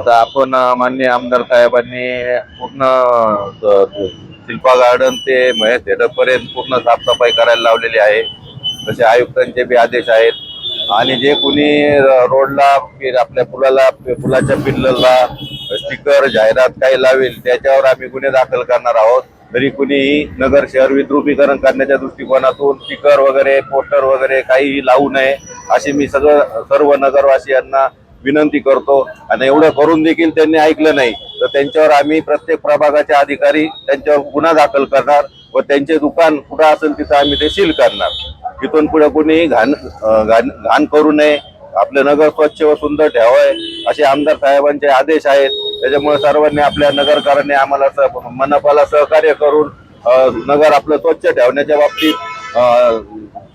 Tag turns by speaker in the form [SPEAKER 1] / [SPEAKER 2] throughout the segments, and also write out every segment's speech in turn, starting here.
[SPEAKER 1] आता आपण मान्य आमदार साहेबांनी पूर्ण शिल्पा गार्डन ते महेश थिएटर पर्यंत पूर्ण साफसफाई करायला लावलेली आहे. तसे आयुक्तांचे बी आदेश आहेत. आणि जे कुणी रोडला आपल्या पुलाला पुलाच्या पिल्लरला स्टिकर जाहिरात काही लावेल त्याच्यावर आम्ही गुन्हे दाखल करणार आहोत. तरी कुणीही नगर शहर विद्रुपीकरण करण्याच्या दृष्टिकोनातून स्टिकर वगैरे पोस्टर वगैरे काहीही लावू नये अशी मी सगळं सर्व नगरवासियांना विनंती करतो. आणि एवढं करून देखील त्यांनी ऐकलं नाही. तर त्यांच्यावर आम्ही प्रत्येक प्रभागाचे अधिकारी त्यांच्यावर गुन्हा दाखल करणार व त्यांचे दुकान कुठं असेल तिथं आम्ही ते सील करणार. इथून पुढे कुणी घाण घाण घाण करू नये. आपलं नगर स्वच्छ व सुंदर ठेवाय असे आमदार साहेबांचे आदेश आहेत. त्याच्यामुळे सर्वांनी आपल्या नगरकरांनी आम्हाला सह- मनपाला सहकार्य करून नगर आपलं स्वच्छ ठेवण्याच्या बाबतीत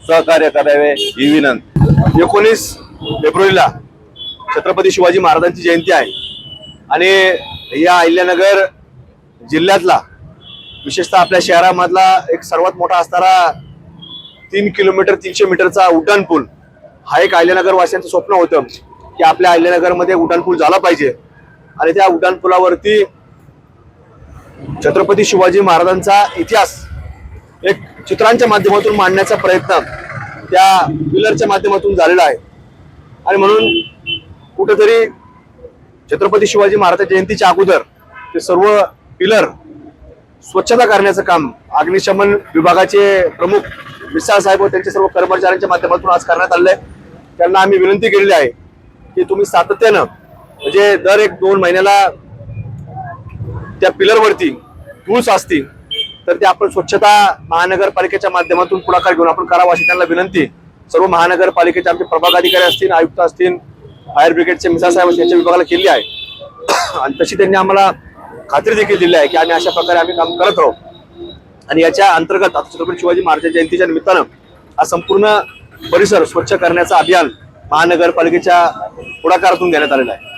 [SPEAKER 1] सहकार्य करावे ही विनंती.
[SPEAKER 2] एकोणीस फेब्रुवारीला छत्रपती शिवाजी महाराजांची जयंती आहे. आणि या अहिल्यानगर जिल्ह्यातला विशेषतः आपल्या शहरामधला एक सर्वात मोठा असणारा तीन किलोमीटर तीनशे मीटरचा उड्डाण पूल हा एक अहिल्यानगर वासियांचं स्वप्न होतं की आपल्या अहिल्यानगरमध्ये उड्डाण पूल झाला पाहिजे. आणि त्या उड्डाण पुलावरती छत्रपती शिवाजी महाराजांचा इतिहास एक चित्रांच्या माध्यमातून मांडण्याचा प्रयत्न त्या पिलरच्या माध्यमातून झालेला आहे. आणि म्हणून कुठेतरी छत्रपती शिवाजी महाराज जयंतीच्या अगोदर ते सर्व पिलर स्वच्छता करण्याचं काम अग्निशमन विभागाचे प्रमुख मिसाळ साहेब व त्यांच्या सर्व कर्मचाऱ्यांच्या माध्यमातून आज करण्यात आलेलं आहे त्यांना आम्ही विनंती केलेली आहे की तुम्ही सातत्यानं म्हणजे दर एक दोन महिन्याला त्या पिलरवरती धूळ असतील तर ते आपण स्वच्छता महानगरपालिकेच्या माध्यमातून पुढाकार घेऊन आपण करावं अशी त्यांना विनंती. सर्व महानगरपालिकेचे आमचे प्रभाग अधिकारी असतील आयुक्त असतील फायर ब्रिगेडचे मिसा साहेब यांच्या विभागाला केली आहे. आणि तशी त्यांनी आम्हाला खात्री देखील दिली आहे की आम्ही अशा प्रकारे आम्ही काम करत राहू आणि याच्या अंतर्गत आता छत्रपती शिवाजी महाराज जयंतीच्या निमित्तानं हा संपूर्ण परिसर स्वच्छ करण्याचं अभियान महानगरपालिकेच्या पुढाकारातून घेण्यात आलेलं आहे.